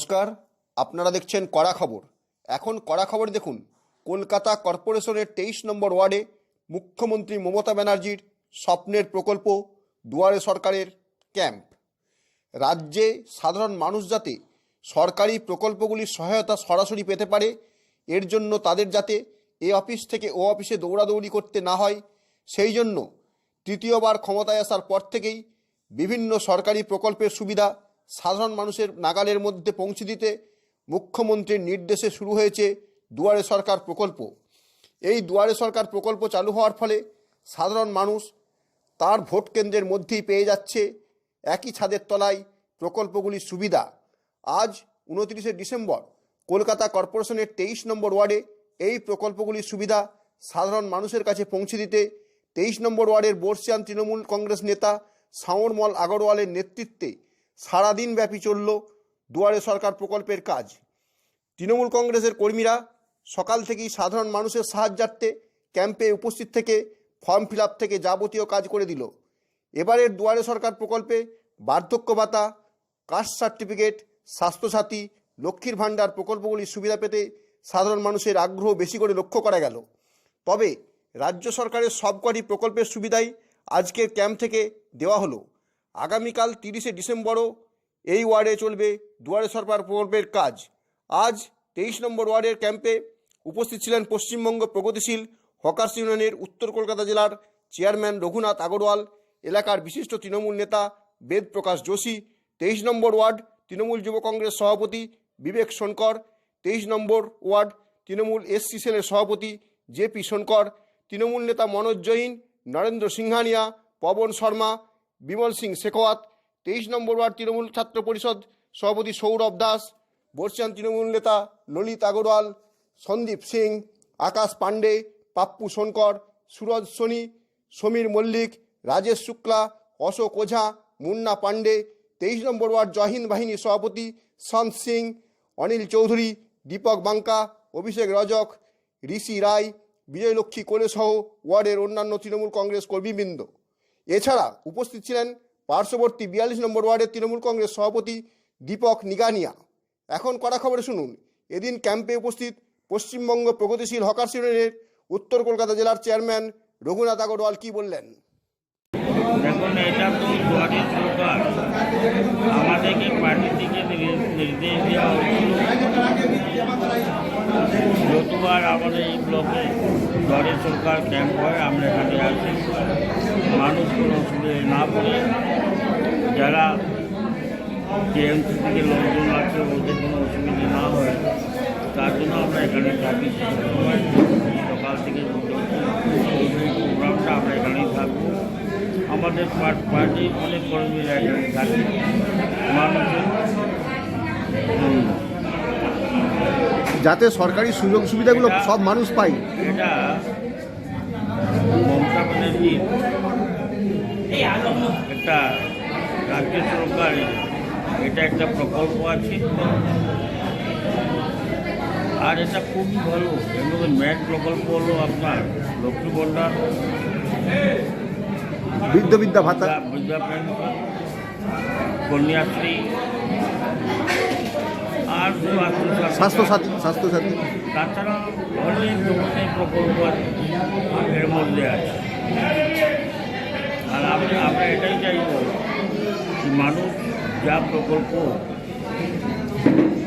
নমস্কার, আপনারা দেখছেন কড়া খবর। এখন কড়া খবর দেখুন, কলকাতা কর্পোরেশনের তেইশ নম্বর ওয়ার্ডে মুখ্যমন্ত্রী মমতা ব্যানার্জির স্বপ্নের প্রকল্প, দুয়ারে সরকারের ক্যাম্প। রাজ্যে সাধারণ মানুষ যাতে সরকারি প্রকল্পগুলির সহায়তা সরাসরি পেতে পারে, এর জন্য তাদের যাতে এ অফিস থেকে ও অফিসে দৌড়াদৌড়ি করতে না হয়, সেই জন্য তৃতীয়বার ক্ষমতায় আসার পর থেকেই বিভিন্ন সরকারি প্রকল্পের সুবিধা সাধারণ মানুষের নাগালের মধ্যে পৌঁছে দিতে মুখ্যমন্ত্রীর নির্দেশে শুরু হয়েছে দুয়ারে সরকার প্রকল্প। এই দুয়ারে সরকার প্রকল্প চালু হওয়ার ফলে সাধারণ মানুষ তার ভোট কেন্দ্রের মধ্যেই পেয়ে যাচ্ছে। একই ছাদের তলায় প্রকল্পগুলির সুবিধা। আজ উনত্রিশে ডিসেম্বর, কলকাতা কর্পোরেশনের তেইশ নম্বর ওয়ার্ডে এই প্রকল্পগুলির সুবিধা সাধারণ মানুষের কাছে পৌঁছে দিতে তেইশ নম্বর ওয়ার্ডের বর্ষিয়ান তৃণমূল কংগ্রেস নেতা সাঁওরমল আগরওয়ালের নেতৃত্বে সারাদিন ব্যাপী চলল দুয়ারে সরকার প্রকল্পের কাজ। তৃণমূল কংগ্রেসের কর্মীরা সকাল থেকেই সাধারণ মানুষের সাহায্যার্থে ক্যাম্পে উপস্থিত থেকে ফর্ম ফিল থেকে যাবতীয় কাজ করে দিল। এবারের দুয়ারে সরকার প্রকল্পে বার্ধক্য ভাতা, কাস্ট সার্টিফিকেট, স্বাস্থ্যসাথী, লক্ষ্মীর ভাণ্ডার প্রকল্পগুলির সুবিধা পেতে সাধারণ মানুষের আগ্রহ বেশি করে লক্ষ্য করা গেল। তবে রাজ্য সরকারের সবকটি প্রকল্পের সুবিধাই আজকের ক্যাম্প থেকে দেওয়া হলো। আগামীকাল তিরিশে ডিসেম্বরও এই ওয়ার্ডে চলবে দুয়ারে সরকার প্রকল্পের কাজ। আজ তেইশ নম্বর ওয়ার্ডের ক্যাম্পে উপস্থিত ছিলেন পশ্চিমবঙ্গ প্রগতিশীল হকার্স ইউনিয়নের উত্তর কলকাতা জেলার চেয়ারম্যান রঘুনাথ আগরওয়াল, এলাকার বিশিষ্ট তৃণমূল নেতা বেদ প্রকাশ যোশী, তেইশ নম্বর ওয়ার্ড তৃণমূল যুব কংগ্রেস সভাপতি বিবেক সোনকর তেইশ নম্বর ওয়ার্ড তৃণমূল এসসি সেলের সভাপতি জেপি সোনকর তৃণমূল নেতা মনোজ জৈন, নরেন্দ্র সিংহানিয়া, পবন শর্মা বিমল সিং শেখাওয়াত, তেইশ নম্বর ওয়ার্ড তৃণমূল ছাত্র পরিষদ সভাপতি সৌরভ দাস, বর্ষিয়ান তৃণমূল নেতা ললিত আগরওয়াল, সন্দীপ সিং, আকাশ পাণ্ডে, পাপ্পু সোনকর সুরজ সোনি, সমীর মল্লিক, রাজেশ শুক্লা, অশোক ওঝা, মুন্না পাণ্ডে, তেইশ নম্বর ওয়ার্ড জহিন বাহিনী সভাপতি সন্ত সিং, অনিল চৌধুরী, দীপক বাঙ্কা অভিষেক রজক, ঋষি রায়, বিজয়লক্ষ্মী কোলে সহ ওয়ার্ডের অন্যান্য তৃণমূল কংগ্রেস কর্মীবৃন্দ। এছাড়া উপস্থিত ছিলেন পার্শ্ববর্তী বিয়াল্লিশ নম্বর ওয়ার্ডের তৃণমূল কংগ্রেস সভাপতি দীপক নিগানিয়া। এখন কড়া খবরে শুনুন, এদিন ক্যাম্পে উপস্থিত পশ্চিমবঙ্গ প্রগতিশীল হকার ইউনিয়নের উত্তর কলকাতা জেলার চেয়ারম্যান রঘুনাথ আগরওয়াল কি বললেন? দেখুন, এটা তো দুয়ারি সরকার। আমাদেরকে পার্টি থেকে নির্দেশ দেওয়া হয়েছিল যতবার আমাদের এই ব্লকে দুয়ারি সরকার ক্যাম্প হয়, আমরা এখানে আসি। মানুষ কোনো অসুবিধায় না পড়ে যারা টিএমসি থেকে লোকজন লাগছে ওদের কোনো অসুবিধা না হয়। তার জন্য আমরা এখানে থাকি। সবসময় সকাল থেকে প্রোগ্রামটা আমরা এখানেই থাকব। আমাদের পার- পার্টির অনেক কর্মীরা এখানে থাকে। মানুষের যাতে সরকারি সুযোগ সুবিধাগুলো সব মানুষ পায়। এটা মমতা ব্যানার্জির একটা রাজ্য সরকারের এটা একটা প্রকল্প আছে। আর এটা খুবই ভালো। এর মধ্যে ম্যাট প্রকল্প হলো আপনার লক্ষ্মী ভাণ্ডার। বৃদ্ধ বিদ্যা ভাতা। বৃদ্ধা- বৃদ্ধা পেনশন কন্যাশ্রী। আর স্বাস্থ্য স্বাস্থ্যসাথী স্বাস্থ্যসাথী তাছাড়া অনেক ধরনের প্রকল্প আছে। এর মধ্যে আছে। আর আমরা আমরা এটাই চাইব যে মানুষ যা প্রকল্প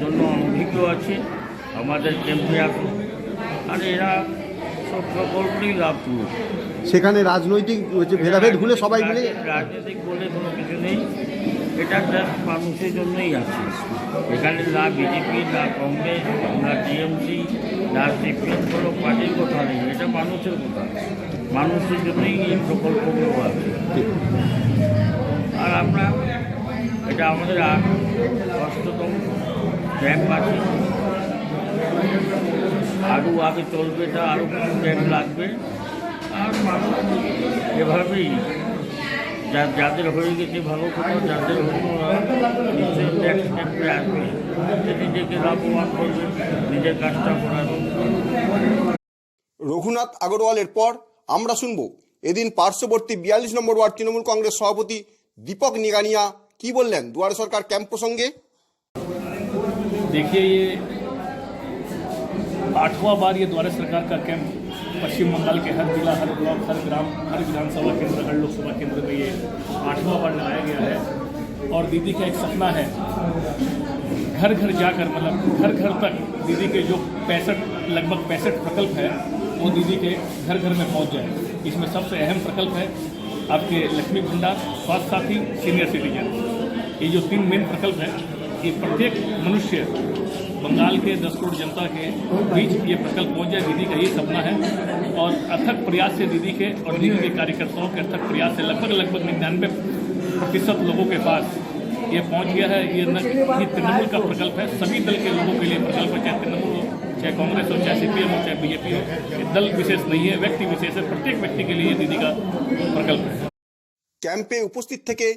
জন্য অনভিজ্ঞ আছে আমাদের ক্যাম্পে আসুন আর এরা সব প্রকল্পই লাভ তুলুক সেখানে রাজনৈতিক হচ্ছে ভেদাভেদ ভুলে সবাই মিলে রাজনৈতিক বলে কোনো কিছু নেই। এটা জাস্ট মানুষের জন্যই আছে। এখানে না বিজেপি না কংগ্রেস না টিএমসি না সিপিএম কোনো পার্টির কথা নেই। এটা মানুষের কথা। মানুষের জন্যই এই প্রকল্পগুলো আছে। আর আমরা এটা আমাদের অষ্টতম ক্যাম্প আছে আরও আগে চলবে এটা, আরও কিছু লাগবে। আর মানুষ এভাবেই যাদের হয়ে গেছে ভালো কথা, যাদের আসবে। নিজেকে করবে, নিজের কাজটা করার রঘুনাথ আগরওয়ালের পর আমরা শুনব এদিন পার্শ্ববর্তী বিয়াল্লিশ নম্বর ওয়ার্ড তৃণমূল কংগ্রেস সভাপতি দীপক নিগানিয়া কি বললেন দুয়ারে সরকার ক্যাম্প প্রসঙ্গে देखिए ये आठवां बार ये द्वारा सरकार का कैंप पश्चिम बंगाल के हर जिला हर ब्लॉक हर ग्राम हर विधानसभा केंद्र हर लोकसभा केंद्र में ये आठवां बार लगाया गया है और दीदी का एक सपना है घर घर जाकर मतलब घर घर तक दीदी के जो पैंसठ लगभग पैंसठ प्रकल्प है वो दीदी के घर घर में पहुँच जाए। इसमें सबसे अहम प्रकल्प है आपके लक्ष्मी भंडार, स्वास्थ्य साथी सीनियर सिटीजन ये जो तीन मेन प्रकल्प है, ये प्रत्येक मनुष्य, बंगाल के दस करोड़ जनता के बीच ये प्रकल्प पहुँच जाए, दीदी का ये सपना है। और अथक प्रयास से दीदी के और दीदी के कार्यकर्ताओं के अथक प्रयास से लगभग लगभग निन्यानवे प्रतिशत लोगों के पास ये पहुँच गया है। ये तृणमूल का प्रकल्प है। सभी दल के लोगों के लिए प्रकल्प चाहे तृणमूल हो चाहे कांग्रेस हो चाहे सीपीएम हो चाहे बीजेपी हो ये दल विशेष नहीं है व्यक्ति विशेष है प्रत्येक व्यक्ति के लिए ये दीदी का प्रकल्प है ক্যাম্পে উপস্থিত থেকে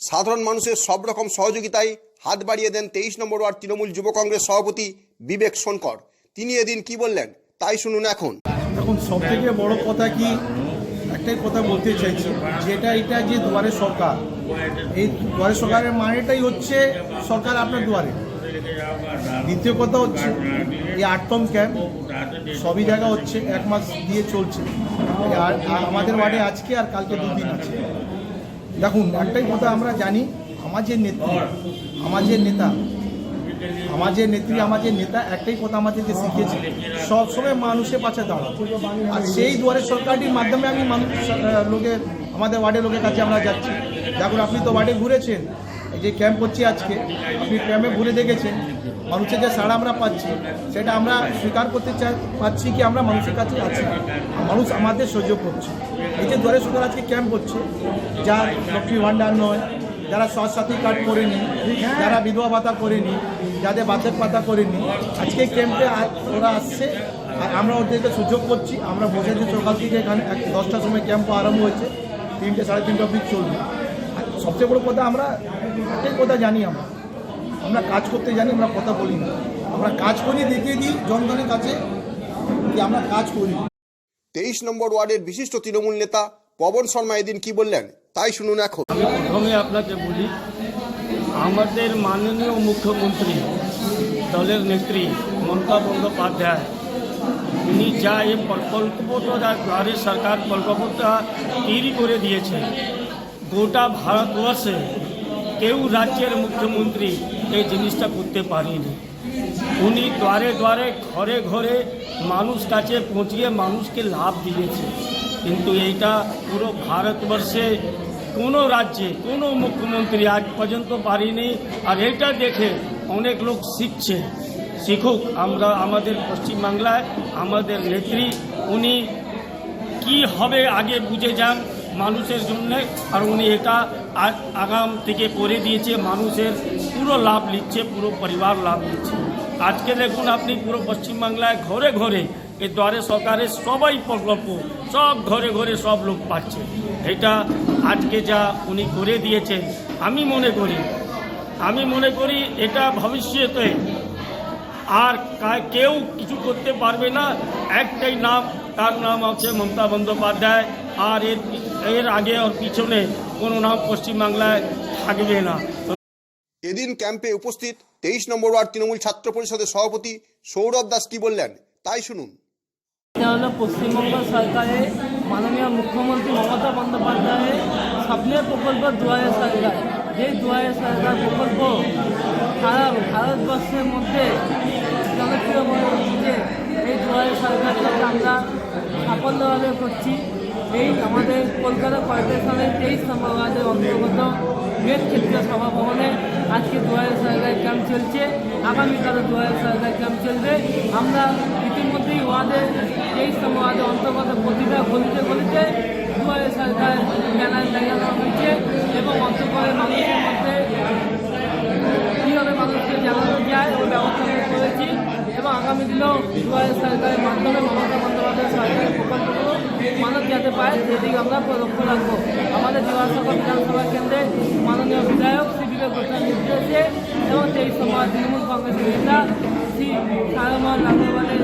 সাধারণ মানুষের সব রকম সহযোগিতায় হাত বাড়িয়ে দেন তেইশ নম্বর ওয়ার্ড তৃণমূল যুব কংগ্রেস সভাপতি বিবেক সোনকর তিনি এদিন কি বললেন তাই শুনুন এখন এখন সব থেকে বড় কথা কি একটাই কথা বলতে চাইছি যেটা এটা যে দুয়ারে সরকার এই দুয়ারে সরকারের মানেটাই হচ্ছে সরকার আপনার দুয়ারে দ্বিতীয় কথা হচ্ছে, এই আটতম ক্যাম্প সবই জায়গা হচ্ছে, এক মাস দিয়ে চলছে। আর আমাদের ওয়ার্ডে আজকে আর কালকে দুদিন আছে। দেখুন, একটাই কথা আমরা জানি, আমার যে নেত্রী, আমার যে নেতা, আমার যে নেত্রী, আমার যে নেতা, একটাই কথা আমাদেরকে শিখিয়েছে সবসময় মানুষের পাশে দাঁড়াও। আর সেই দুয়ারে সরকারটির মাধ্যমে আমি মানুষ লোকের আমাদের ওয়ার্ডের লোকের কাছে আমরা যাচ্ছি। দেখুন, আপনি তো ওয়ার্ডে ঘুরেছেন যে ক্যাম্প হচ্ছে আজকে, আপনি ক্যাম্পে ঘুরে দেখেছেন, মানুষের যে সাড়া আমরা পাচ্ছি, সেটা আমরা স্বীকার করতে চাই, পাচ্ছি কি আমরা মানুষের কাছে আছি। মানুষ আমাদের সহ্য করছে। এই যে দুয়ারে সরকার আজকে ক্যাম্প হচ্ছে যার লক্ষ্মী ভাণ্ডার নয়, যারা স্বাস্থ্যসাথী কার্ড করেনি, যারা বিধবা ভাতা করেনি, যাদের বার্ধক্য ভাতা করেনি, আজকে ক্যাম্পে ওরা আসছে, আর আমরা ওদেরকে সুযোগ করছি, আমরা বসেছি সকাল থেকে এখানে দশটার সময় ক্যাম্প আরম্ভ হয়েছে, তিনটে সাড়ে তিনটে অব্দি চলবে। সবচেয়ে বড় কথা আমরা কথা জানি আমরা। আমরা কাজ করতে জানি আমরা কথা বলি না। আমরা কাজ করি দেখিয়ে দিই জনগণের কাছে যে আমরা কাজ করি। তেইশ নম্বর ওয়ার্ডের বিশিষ্ট তৃণমূল নেতা পবন শর্মা এদিন কি বললেন? তাই শুনুন এখন। প্রথমে আপনাকে বলি আমাদের মাননীয় মুখ্যমন্ত্রী দলের নেত্রী মমতা বন্দ্যোপাধ্যায় উনি যা এই প্রকল্পটা যা দ্বারে সরকার প্রকল্পটা তৈরি করে দিয়েছে গোটা ভারতবর্ষে কেউ রাজ্যের মুখ্যমন্ত্রী এই জিনিসটা করতে পারেনি। উনি দ্বারে দ্বারে, ঘরে ঘরে মানুষ কাছে পৌঁছিয়ে মানুষকে লাভ দিয়েছে। কিন্তু এইটা পুরো ভারতবর্ষে কোনো রাজ্যে, কোনো মুখ্যমন্ত্রী আজ পর্যন্ত পারেনি। আর এটা দেখে অনেক লোক শিখছে। শিখুক, আমরা, আমাদের পশ্চিমবাংলায় আমাদের নেত্রী, উনি কি হবে আগে বুঝে যান মানুষের জন্য, আর উনি এটা আগাম থেকে করে দিয়েছে, মানুষের পুরো লাভ নিচ্ছে, পুরো পরিবার লাভ নিচ্ছে। আজকে দেখুন আপনি পুরো পশ্চিমবাংলায় ঘরে ঘরে এই দ্বারে সরকারের সবাই প্রকল্প, সব ঘরে ঘরে সব লোক পাচ্ছে। এটা আজকে যা উনি করে দিয়েছেন, আমি মনে করি, আমি মনে করি এটা ভবিষ্যতে আর কেউ কিছু করতে পারবে না। একটাই নাম, তার নাম আছে মমতা বন্দ্যোপাধ্যায়। আর এর এর আগে ওর পিছনে কোনো নাম পশ্চিমবাংলায় থাকবে না। এদিন ক্যাম্পে উপস্থিত তেইশ নম্বর ওয়ার্ড তৃণমূল ছাত্র পরিষদের সভাপতি সৌরভ দাস কি বললেন তাই শুনুন। এটা হলো পশ্চিমবঙ্গ সরকারের মাননীয় মুখ্যমন্ত্রী মমতা বন্দ্যোপাধ্যায়ের স্বপ্নের প্রকল্প দুয়ারে সরকার। যেই দুয়ারে সরকার প্রকল্প সারা ভারতবর্ষের মধ্যে জনপ্রিয় হয়ে উঠছে এই দুয়ারে সরকারটাকে আমরা সাফল্যভাবে করছি। এই আমাদের কলকাতা কর্পোরেশনের তেইশ নম্বর ওয়ার্ডের অন্তর্গত মেট ক্ষেত্রীয় সভাভবনে আজকে দুয়ারে সরকার ক্যাম্প চলছে। আগামীকালও দুয়ারে সরকার ক্যাম্প চলবে। আমরা ইতিমধ্যেই ওয়ার্ডের তেইশ নম্বর ওয়ার্ডের অন্তর্গত প্রতিটা গলিতে গলিতে দুয়ারে সরকার ব্যানার লাগানো হয়েছে এবং অন্তর্গত মানুষের মধ্যে কীভাবে মানুষকে জানানো যায় ওই ব্যবস্থা করেছি এবং আগামী দিনেও দুয়ারে সরকারের মাধ্যমে মমতা বন্দ্যোপাধ্যায় সরকারি প্রকল্পগুলো মানুষ যাতে পায় সেদিকে আমরা লক্ষ্য রাখব। আমাদের জোয়ারসভা বিধানসভা কেন্দ্রে মাননীয় বিধায়ক শ্রী বিবেক ঘোষাল নির্দেশে এবং সেই সময় তৃণমূল কংগ্রেসের নেতা শ্রী সায়মান লাগরওয়ালের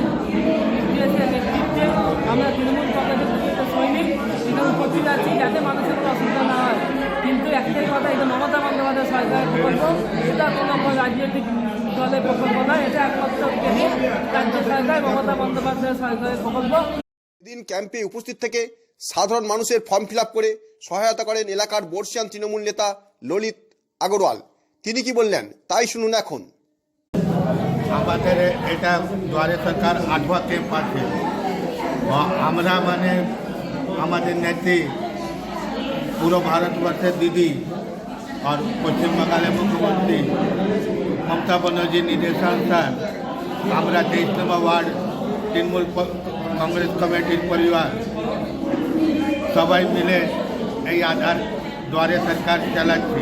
নির্দেশে, নেতৃত্বে আমরা তৃণমূল কংগ্রেসের প্রতিটা সৈনিক তৃণমূল প্রতিটা আছি যাতে মানুষের কোনো অসুবিধা না হয়। কিন্তু একটাই কথা এটা মমতা বন্দ্যোপাধ্যায় সরকারের প্রকল্প, এটা কোনো রাজনৈতিক দলের প্রকল্প নয় এটা একমাত্র রাজ্য সরকার, মমতা বন্দ্যোপাধ্যায়ের সরকারের প্রকল্প। দিন ক্যাম্পে উপস্থিত থেকে সাধারণ মানুষের ফর্ম ফিল করে সহায়তা করেন এলাকার বর্ষিয়ান তৃণমূল নেতা ললিত আগরওয়াল। তিনি কি বললেন? তাই শুনুন এখন। আমাদের এটা দুয়ারে সরকার আঠুয়া ক্যাম্প আছে আমরা মানে আমাদের নেত্রী পুরো ভারতবর্ষের দিদি আর পশ্চিমবঙ্গের মুখ্যমন্ত্রী মমতা ব্যানার্জির নির্দেশানুসার আমরা তেইশ নম্বর ওয়ার্ড তৃণমূল কংগ্রেস কমিটির পরিবার সবাই মিলে এই আধার দুয়ারে সরকার চালাচ্ছি।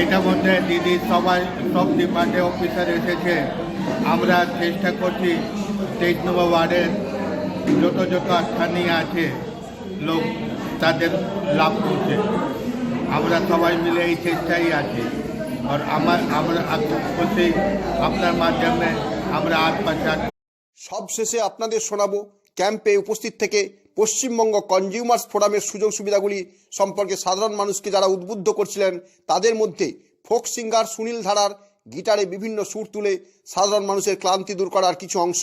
এটার মধ্যে দিদি সবাই, সব ডিপার্টমেন্ট অফিসার এসেছে। আমরা চেষ্টা করছি তেইশ নম্বর ওয়ার্ডের যত যত স্থানীয় আছে লোক তাদের লাভ করছে আমরা সবাই মিলে এই চেষ্টাই আছি। আর আমার, আমরা খুশি আপনার মাধ্যমে আমরা আজ পাচার সবশেষে আপনাদের শোনাবো ক্যাম্পে উপস্থিত থেকে পশ্চিমবঙ্গ কনজিউমার্স ফোরামের সুযোগ সুবিধাগুলি সম্পর্কে সাধারণ মানুষকে যারা উদ্বুদ্ধ করছিলেন, তাদের মধ্যে ফোক সিঙ্গার সুনীল ধারার গিটারে বিভিন্ন সুর তুলে সাধারণ মানুষের ক্লান্তি দূর করার কিছু অংশ।